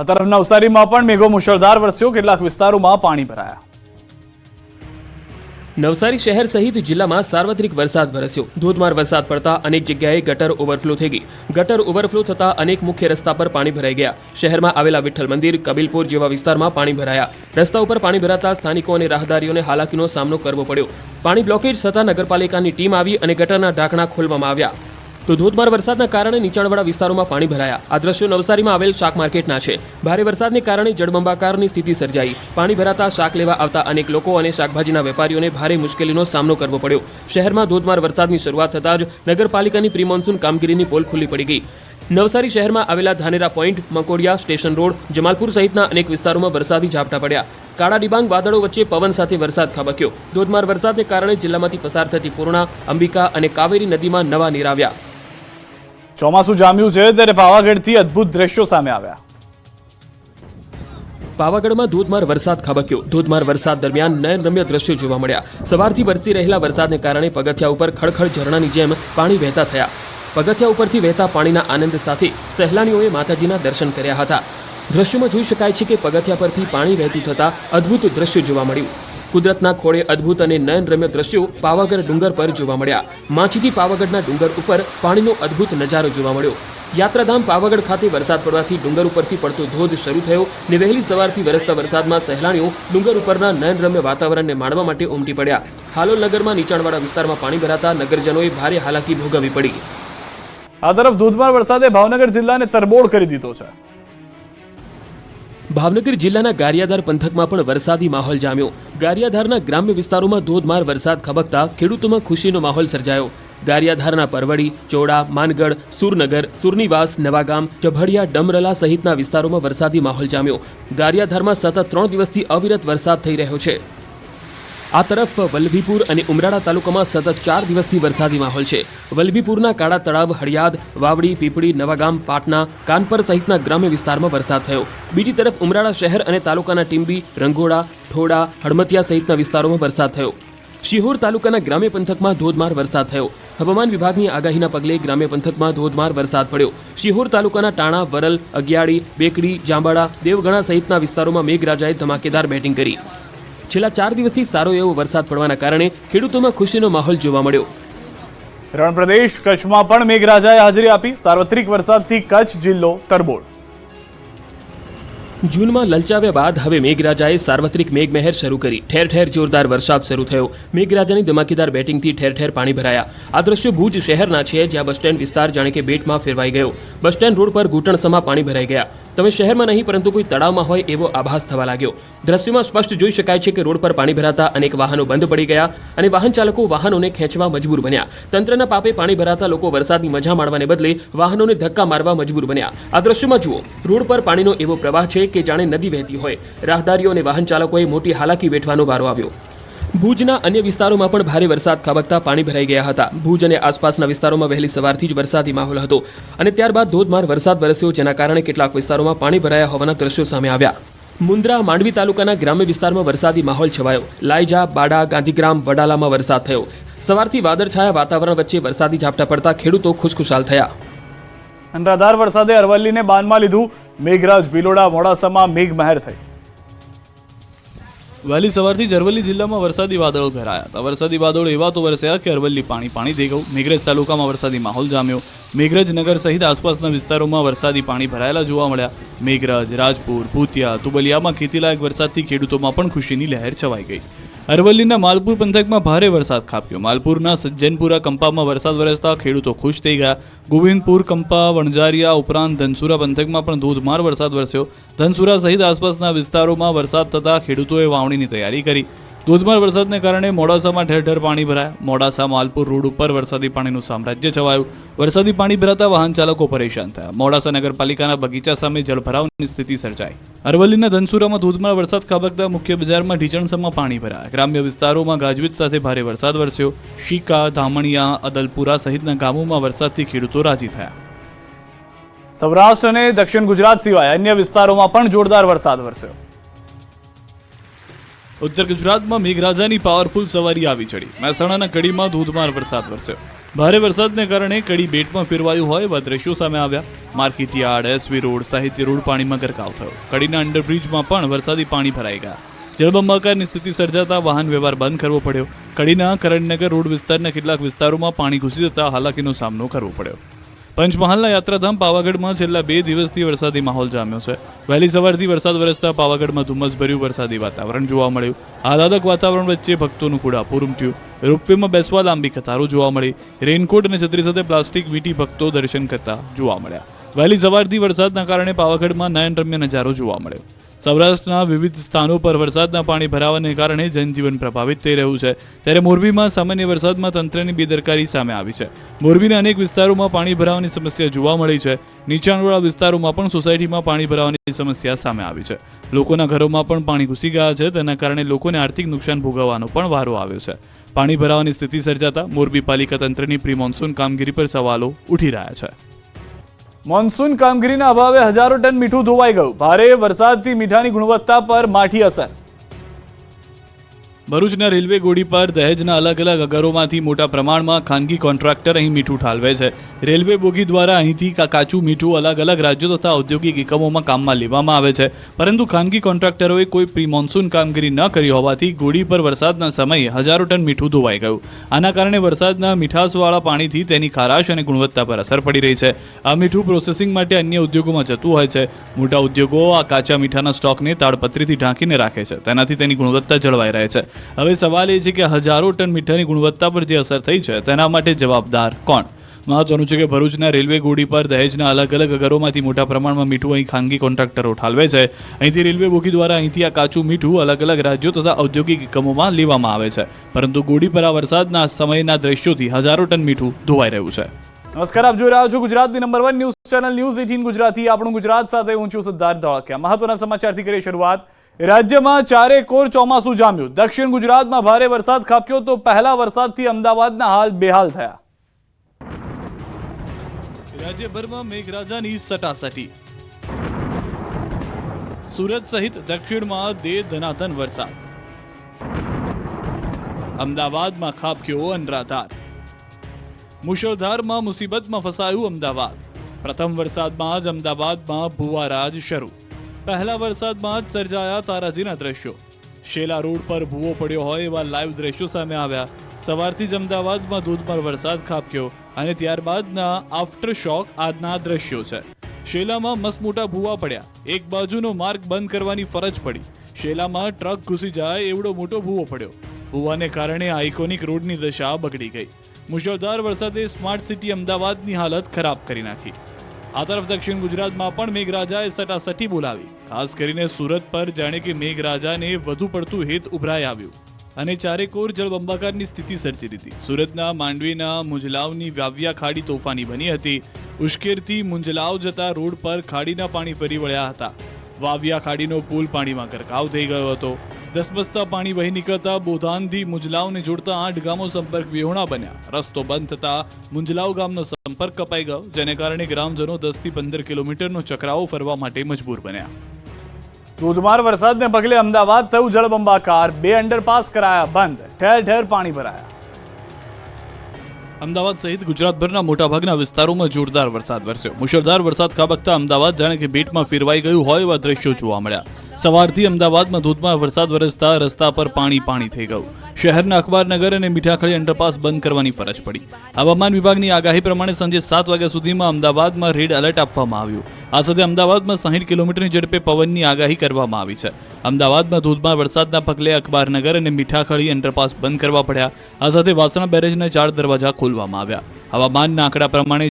આ તરફ નવસારીમાં પણ મેઘો મુશળધાર વરસ્યો, કેટલાક વિસ્તારોમાં પાણી ભરાયા. નવસારી શહેર સહિત જિલ્લામાં સાર્વત્રિક વરસાદ વરસ્યો. ધોધમાર વરસાદ પડતા અનેક જગ્યાએ ગટર ઓવરફ્લો થઈ ગઈ. ગટર ઓવરફ્લો થતા અનેક મુખ્ય રસ્તા પર પાણી ભરાઈ ગયા. શહેરમાં આવેલા વિઠ્ઠલ મંદિર, કબીલપુર જેવા વિસ્તારમાં પાણી ભરાયા. રસ્તા ઉપર પાણી ભરાતા સ્થાનિકો અને રાહદારીઓને હાલાકીનો સામનો કરવો પડ્યો. પાણી બ્લોકેજ થતા નગરપાલિકાની ટીમ આવી અને ગટરના ઢાંકણા ખોલવામાં આવ્યા. તો ધોધમાર વરસાદના કારણે નીચાણવાળા વિસ્તારોમાં પાણી ભરાયા. આ દ્રશ્યો નવસારીમાં આવેલ શાક માર્કેટના છે. ભારે વરસાદને કારણે જળબંબાકારની સ્થિતિ સર્જાઈ. પાણી ભરાતા શાક લેવા આવતા અનેક લોકો અને શાકભાજીના વેપારીઓને ભારે મુશ્કેલીનો સામનો કરવો પડ્યો. શહેરમાં ધોધમાર વરસાદની શરૂઆત થતાં જ નગરપાલિકાની પ્રી મોન્સૂન કામગીરીની પોલ ખુલ્લી પડી ગઈ. નવસારી શહેરમાં આવેલા Dhanera point, Makodiya station road, Jamalpur સહિતના અનેક વિસ્તારોમાં વરસાદી ઝાપટા પડ્યા. કાળા ડિબાંગ વાદળો વચ્ચે પવન સાથે વરસાદ ખાબક્યો. ધોધમાર વરસાદને કારણે જિલ્લામાંથી પસાર થતી પૂર્ણા, અંબિકા અને કાવેરી નદીમાં નવા નીર આવ્યા. ચોમાસું જામ્યું છે ત્યારે પાવાગઢથી અદ્ભુત દ્રશ્યો સામે આવ્યા. પાવાગઢમાં ધોધમાર વરસાદ ખાબક્યો. ધોધમાર વરસાદ દરમિયાન નયનરમ્ય દ્રશ્યો જોવા મળ્યા. સવારથી વરસી રહેલા વરસાદને કારણે પગથિયા ઉપર ખળખળ ઝરણાની જેમ પાણી વહેતા થયા. પગથિયા ઉપરથી વહેતા પાણીના આનંદ સાથે સહેલાણીઓએ માતાજીના દર્શન કર્યા હતા. દ્રશ્યોમાં જોઈ શકાય છે કે પગથિયા પરથી પાણી વહેતું થતા અદ્ભુત દ્રશ્ય જોવા મળ્યું. કુદરતના ખોળે અદ્ભુત અને નયનરમ્ય દ્રશ્યો પાવાગઢ ડુંગર પર જોવા મળ્યા. માછીથી પાવાગઢના ડુંગર ઉપર પાણીનો અદ્ભુત નજારો જોવા મળ્યો. યાત્રાધામ પાવાગઢ ખાતે વરસાદ પડવાથી ડુંગર ઉપરથી પડતો ધોધ શરૂ થયો ને વહેલી સવારથી વરસતા વરસાદમાં સહેલાણીઓ ડુંગર ઉપરના નયનરમ્ય વાતાવરણને માણવા માટે ઉમટી પડ્યા. હાલોલ નગરમાં નીચાણવાળા વિસ્તારમાં પાણી ભરાતા નગરજનોએ ભારે હાલાકી ભોગવવી પડી. આ તરફ ધોધમાર વરસાદે ભાવનગર જિલ્લાને તરબોળ કરી દીધો છે. ભાવનગર જિલ્લાના ગારિયાધાર પંથકમાં પણ વરસાદી માહોલ જામ્યો. ગારિયાધારના ગ્રામ્ય વિસ્તારોમાં ધોધમાર વરસાદ ખબકતા ખેડૂતોમાં ખુશીનો માહોલ સર્જાયો. ગારિયાધારના પરવડી, ચોડા, માનગઢ, સુરનગર, સુરનિવાસ, નવાગામ ચભડિયા ડમરલા સહિતના વિસ્તારોમાં વરસાદી માહોલ જામ્યો. ગારિયાધારમાં સતત ત્રણ દિવસથી અવિરત વરસાદ થઈ રહ્યો છે. આ તરફ વલ્લભીપુર અને ઉમરાળા તાલુકામાં સતત ચાર દિવસથી વરસાદી માહોલ છે. વલ્લભીપુરના કાળા તળાવ, હળિયાદ, વાવડી, પીપળી, નવાગામ, પાટના, કાનપર સહિતના ગ્રામ્ય વિસ્તારમાં વરસાદ થયો. બીજી તરફ ઉમરાળા શહેર અને તાલુકાના ટીંબી, રંગોળા ઠોડા હળમતિયા સહિતના વિસ્તારોમાં વરસાદ થયો. શિહોર તાલુકાના ગ્રામ્ય પંથકમાં ધોધમાર વરસાદ થયો. હવામાન વિભાગની આગાહીના પગલે ગ્રામ્ય પંથકમાં ધોધમાર વરસાદ પડ્યો. શિહોર તાલુકાના ટાણા, વરલ, અગિયાળી, બેકડી, જાંબાળા, દેવગણા સહિતના વિસ્તારોમાં મેઘરાજાએ ધમાકેદાર બેટિંગ કરી. છેલ્લા ચાર દિવસથી સારો એવો વરસાદ પડવાના કારણે ખેડૂતોમાં ખુશીનો માહોલ જોવા મળ્યો. રણ પ્રદેશ કચ્છમાં પણ મેઘરાજાએ હાજરી આપી સાર્વત્રિક વરસાદથી કચ્છ જિલ્લો તરબોળ. જૂનમાં લલચાવ્યા બાદ હવે મેઘરાજાએ સાર્વત્રિક મેઘમહેર શરૂ કરી. ઠેર ઠેર જોરદાર વરસાદ શરૂ થયો. મેઘરાજાની ધમાકેદાર બેટિંગથી ઠેર ઠેર પાણી ભરાયા. આ દ્રશ્યો ભુજ શહેરના છે જ્યાં બસ સ્ટેન્ડ વિસ્તાર જાણે કે બેટમાં ફેરવાઈ ગયો. બસ સ્ટેન્ડ રોડ પર ઘૂંટણસમા પાણી ભરાઈ ગયા. તમે શહેરમાં નહીં, પરંતુ કોઈ તળાવમાં હોય એવો આભાસ થવા લાગ્યો. દ્રશ્યમાં સ્પષ્ટ જોઈ શકાય છે કે રોડ પર પાણી ભરાતા અનેક વાહનો બંધ પડી ગયા અને વાહન ચાલકો વાહનોને ખેંચવા મજબૂર બન્યા. તંત્રના પાપે પાણી ભરાતા લોકો વરસાદની મજા માણવાને બદલે વાહનોને ધક્કા મારવા મજબૂર બન્યા. આ દ્રશ્યમાં જુઓ, રોડ પર પાણીનો એવો પ્રવાહ છે કે જાણે નદી વહેતી હોય. રાહદારીઓ અને વાહન ચાલકોએ મોટી હાલાકી વેઠવાનો વારો આવ્યો. ભુજના અન્ય વિસ્તારોમાં પણ ભારે વરસાદ ખાબકતા પાણી ભરાઈ ગયા હતા. ભુજ અને આસપાસના વિસ્તારોમાં વહેલી સવારથી જ વરસાદી માહોલ હતો અને ત્યારબાદ ધોધમાર વરસાદ વરસ્યો, જેના કારણે કેટલાક વિસ્તારોમાં પાણી ભરાયા હોવાના દ્રશ્યો સામે આવ્યા. મુન્દ્રા માંડવી તાલુકાના ગ્રામ્ય વિસ્તારમાં વરસાદી માહોલ છવાયો. લાઈજા, બાડા, ગાંધીગ્રામ, વડાલામાં વરસાદ થયો. સવારથી વાદળછાયા વાતાવરણ વચ્ચે વરસાદી ઝાપટા પડતા ખેડૂતો ખુશખુશાલ થયા. અનરાધાર વરસાદે અરવલ્લીને બાનમાં લીધું મેઘરાજ ભિલોડા મોડાસામાં મેઘમહેર થઈ. વહેલી સવારથી અરવલ્લી જિલ્લામાં વરસાદી વાદળો ઘેરાયા હતા. વરસાદી વાદળો એવા તો વરસ્યા કે અરવલ્લી પાણી પાણી થઈ ગયું. મેઘરજ તાલુકામાં વરસાદી માહોલ જામ્યો. મેઘરજ નગર સહિત આસપાસના વિસ્તારોમાં વરસાદી પાણી ભરાયેલા જોવા મળ્યા. મેઘરજ, રાજપુર, ભૂતિયા, તુબલિયામાં ખેતીલાયક વરસાદથી ખેડૂતોમાં પણ ખુશીની લહેર છવાઈ ગઈ. અરવલ્લીના માલપુર પંથકમાં ભારે વરસાદ ખાબક્યો. માલપુરના સજ્જનપુરા કંપામાં વરસાદ વરસતા ખેડૂતો ખુશ થઈ ગયા. ગોવિંદપુર, કંપા, વણઝારિયા ઉપરાંત ધનસુરા પંથકમાં પણ ધોધમાર વરસાદ વરસ્યો. ધનસુરા સહિત આસપાસના વિસ્તારોમાં વરસાદ થતાં ખેડૂતોએ વાવણીની તૈયારી કરી. ધોધમાર વરસાદને કારણે મોડાસામાં ઠેર ઠેર પાણી ભરાયા. મોડાસા, માલપુર રોડ ઉપર વરસાદી પાણીનું સામ્રાજ્ય છવાયું. વરસાદી પાણી ભરાતા વાહન ચાલકો પરેશાન થયા. મોડાસા નગરપાલિકાના બગીચા સામે જળભરાવની સ્થિતિ સર્જાઈ. અરવલ્લીના ધનસુરામાં ધોધમાર વરસાદ ખાબકતા મુખ્ય બજારમાં ઢીચણસમાં પાણી ભરાયા. ગ્રામ્ય વિસ્તારોમાં ગાજવીજ સાથે ભારે વરસાદ વરસ્યો. શીકા, ધામણિયા, અદલપુરા સહિતના ગામોમાં વરસાદથી ખેડૂતો રાજી થયા. સૌરાષ્ટ્ર અને દક્ષિણ ગુજરાત સિવાય અન્ય વિસ્તારોમાં પણ જોરદાર વરસાદ વરસ્યો. ઉત્તર ગુજરાતમાં મેઘરાજાની પાવરફુલ સવારી આવી ચડી. મહેસાણાના કડીમાં ધોધમાર વરસાદ વરસ્યો. ભારે વરસાદને કારણે કડી બેટમાં ફેરવાયું હોય એવા દ્રશ્યો સામે આવ્યા. Market yard SV road, Sahitya road પાણીમાં ગરકાવ થયો. કડીના અંડરબ્રિજમાં પણ વરસાદી પાણી ભરાઈ ગયા. જળબંબાકારની સ્થિતિ સર્જાતા વાહન વ્યવહાર બંધ કરવો પડ્યો. કડીના કરણનગર રોડ વિસ્તારના કેટલાક વિસ્તારોમાં પાણી ઘૂસી જતા હાલાકીનો સામનો કરવો પડ્યો. પંચમહાલના યાત્રાધામ પાવાગઢમાં છેલ્લા બે દિવસથી વરસાદી માહોલ જામ્યો છે. વહેલી સવારથી વરસાદ વરસતા પાવાગઢમાં ધુમ્મસભર્યું વરસાદી વાતાવરણ જોવા મળ્યું. આહલાદક વાતાવરણ વચ્ચે ભક્તોનું કુડાપુર ઉમટ્યું રોપવેમાં બેસવા લાંબી કતારો જોવા મળી. રેનકોટ અને છત્રી સાથે પ્લાસ્ટિક વીટી ભક્તો દર્શન કરતા જોવા મળ્યા. વહેલી સવારથી વરસાદના કારણે પાવાગઢમાં નયનરમ્ય નજારો જોવા મળ્યો. સૌરાષ્ટ્રના વિવિધ સ્થાનો પર વરસાદના પાણી ભરાવાને કારણે જનજીવન પ્રભાવિત થઈ રહ્યું છે. ત્યારે મોરબીમાં સામાન્ય વરસાદમાં તંત્રની બેદરકારી સામે આવી છે. મોરબીના અનેક વિસ્તારોમાં પાણી ભરાવાની સમસ્યા જોવા મળી છે. નીચાણવાળા વિસ્તારોમાં પણ સોસાયટીમાં પાણી ભરાવાની સમસ્યા સામે આવી છે. લોકોના ઘરોમાં પણ પાણી ઘૂસી ગયા છે. તેના કારણે લોકોને આર્થિક નુકસાન ભોગવવાનો પણ વારો આવ્યો છે. પાણી ભરાવાની સ્થિતિ સર્જાતા મોરબી પાલિકા તંત્રની પ્રી મોન્સૂન કામગીરી પર સવાલો ઉઠી રહ્યા છે. મોન્સૂન કામગીરીના અભાવે હજારો ટન મીઠું ધોવાઈ ગયું. ભારે વરસાદથી મીઠાની ગુણવત્તા પર માઠી અસર. ભરૂચના રેલવે ગોળી પર દહેજના અલગ અલગ અગરોમાંથી મોટા પ્રમાણમાં ખાનગી કોન્ટ્રાક્ટર અહીં મીઠું ઠાલવે છે. રેલવે બોગી દ્વારા અહીંથી કાચું મીઠું અલગ અલગ રાજ્યો તથા ઔદ્યોગિક એકમોમાં કામમાં લેવામાં આવે છે. પરંતુ ખાનગી કોન્ટ્રાક્ટરોએ કોઈ પ્રી મોન્સૂન કામગીરી ન કરી હોવાથી ગોળી પર વરસાદના સમયે હજારો ટન મીઠું ધોવાઈ ગયું. આના કારણે વરસાદના મીઠાશવાળા પાણીથી તેની ખારાશ અને ગુણવત્તા પર અસર પડી રહી છે. આ મીઠું પ્રોસેસિંગ માટે અન્ય ઉદ્યોગોમાં જતું હોય છે. મોટા ઉદ્યોગો આ કાચા મીઠાના સ્ટોકને તાડપત્રીથી ઢાંકીને રાખે છે. તેનાથી તેની ગુણવત્તા જળવાઈ રહે છે. હવે સવાલ એ છે કે હજારો ટન મીઠાની ગુણવત્તા પર જે અસર થઈ છે, તેના માટે જવાબદાર કોણ? મહત્વનું છે કે ભરૂચના રેલવે ગોડી પર દહેજના અલગ અલગ ઘરોમાંથી મોટા પ્રમાણમાં મીઠું અહીં ખાનગી કોન્ટ્રાક્ટરો ઠાલવે છે. અહીંથી રેલવે બોગી દ્વારા અહીંથી આ કાચું મીઠું અલગ અલગ રાજ્યો તથા ઔદ્યોગિક એકમોમાં લેવામાં આવે છે. પરંતુ ગોડી પર આ વરસાદના સમયના દ્રશ્યોથી હજારો ટન મીઠું ધોવાઈ રહ્યું છે. નમસ્કાર, આપ જોઈ રહ્યા છો ગુજરાતની number one news channel news eighteen Gujarati. આપણું ગુજરાત સાથે હું છું સિદ્ધાર્થ ધોળકિયા. મહત્વના સમાચારથી કરીએ શરૂઆત. રાજ્યમાં ચારે કોર ચોમાસું જામ્યું. દક્ષિણ ગુજરાતમાં ભારે વરસાદ ખાબક્યો તો પહેલા વરસાદથી અમદાવાદના હાલ બેહાલ થયા. રાજ્યભરમાં મેઘરાજાની સટાસટી. સુરત સહિત દક્ષિણમાં દે ધનાધન વરસાદ. અમદાવાદમાં ખાબક્યો અનરાધાર. મુશળધારમાં મુસીબતમાં ફસાયું અમદાવાદ. પ્રથમ વરસાદમાં જ અમદાવાદમાં ભુવારાજ શરૂ. પહેલા વરસાદમાં જ સર્જાયા તારાજીના દ્રશ્યો. શેલા રોડ પર ભૂવો પડ્યો હોય એવા લાઈવ દ્રશ્યો સામે આવ્યા. સવારથી જ અમદાવાદમાં ધોધમાર વરસાદ ખાબક્યો અને ત્યારબાદના આફ્ટર શોક આજના દ્રશ્યો છે. શેલામાં મસમોટા ભૂવા પડ્યા. એક બાજુનો માર્ગ બંધ કરવાની ફરજ પડી. શેલામાં ટ્રક ઘૂસી જાય એવડો મોટો ભૂવો પડ્યો. ભૂવાને કારણે આઇકોનિક રોડની દશા બગડી ગઈ. મુશળધાર વરસાદે સ્માર્ટ સિટી અમદાવાદની હાલત ખરાબ કરી નાખી. આ તરફ દક્ષિણ ગુજરાતમાં પણ મેઘરાજાએ સટાસટી બોલાવી. ખાસ કરીને સુરત પર જાણે કે મેઘરાજાને વધુ પડતું હેત ઉભરાઈ આવ્યું. અને ચારેકોર જળબંબાકારની સ્થિતિ સર્જી દીધી સુરતના માંડવીના મુંજલાવની વાવ્યા ખાડી તોફાની બની હતી. ઉશ્કેરથી મુંજલાવ જતા રોડ પર ખાડીના પાણી ફરી વળ્યા હતા. વાવ્યા ખાડીનો પુલ પાણીમાં ગરકાવ થઈ ગયો હતો. ધસમસતા પાણી વહી નીકળતા બોધાનથી મુંજલાવને જોડતા આઠ ગામો સંપર્ક વિહોણા બન્યા. રસ્તો બંધ થતા મુંજલાવ ગામનો સંપર્ક કપાઈ ગયો, જેને કારણે ગ્રામજનો દસથી પંદર કિલોમીટરનો ચકરાવો ફરવા માટે મજબૂર બન્યા. ધોધમાર વરસાદને પગલે અમદાવાદ થયું જળબંબાકાર. બે અંડરપાસ કરાયા બંધ, ઠેર ઠેર પાણી ભરાયા. અમદાવાદ સહિત ગુજરાતભરના મોટાભાગના વિસ્તારોમાં જોરદાર વરસાદ વરસ્યો. મુશળધાર વરસાદ ખાબકતા અમદાવાદ, જાણે કે બેટમાં ફેરવાઈ ગયું હોય એવા દ્રશ્યો જોવા મળ્યા. સવારથી અમદાવાદમાં ધોધમાર વરસાદ વરસતા રસ્તા પર પાણી પાણી થઈ ગયું. શહેરના અખબારનગર અને મીઠાખળી અંડરપાસ બંધ કરવાની ફરજ પડી. હવામાન વિભાગની આગાહી પ્રમાણે સાંજે સાત વાગ્યા સુધીમાં અમદાવાદમાં રેડ એલર્ટ આપવામાં આવ્યું. આ સાથે અમદાવાદમાં સાહીઠ કિલોમીટરની ઝડપે પવનની આગાહી કરવામાં આવી છે. અમદાવાદમાં ધોધમાર વરસાદના પગલે અખબારનગર અને મીઠાખળી અંડરપાસ બંધ કરવા પડ્યા. આ સાથે વાસણા બેરેજના ચાર દરવાજા ખોલવામાં આવ્યા. હવામાનના આંકડા પ્રમાણે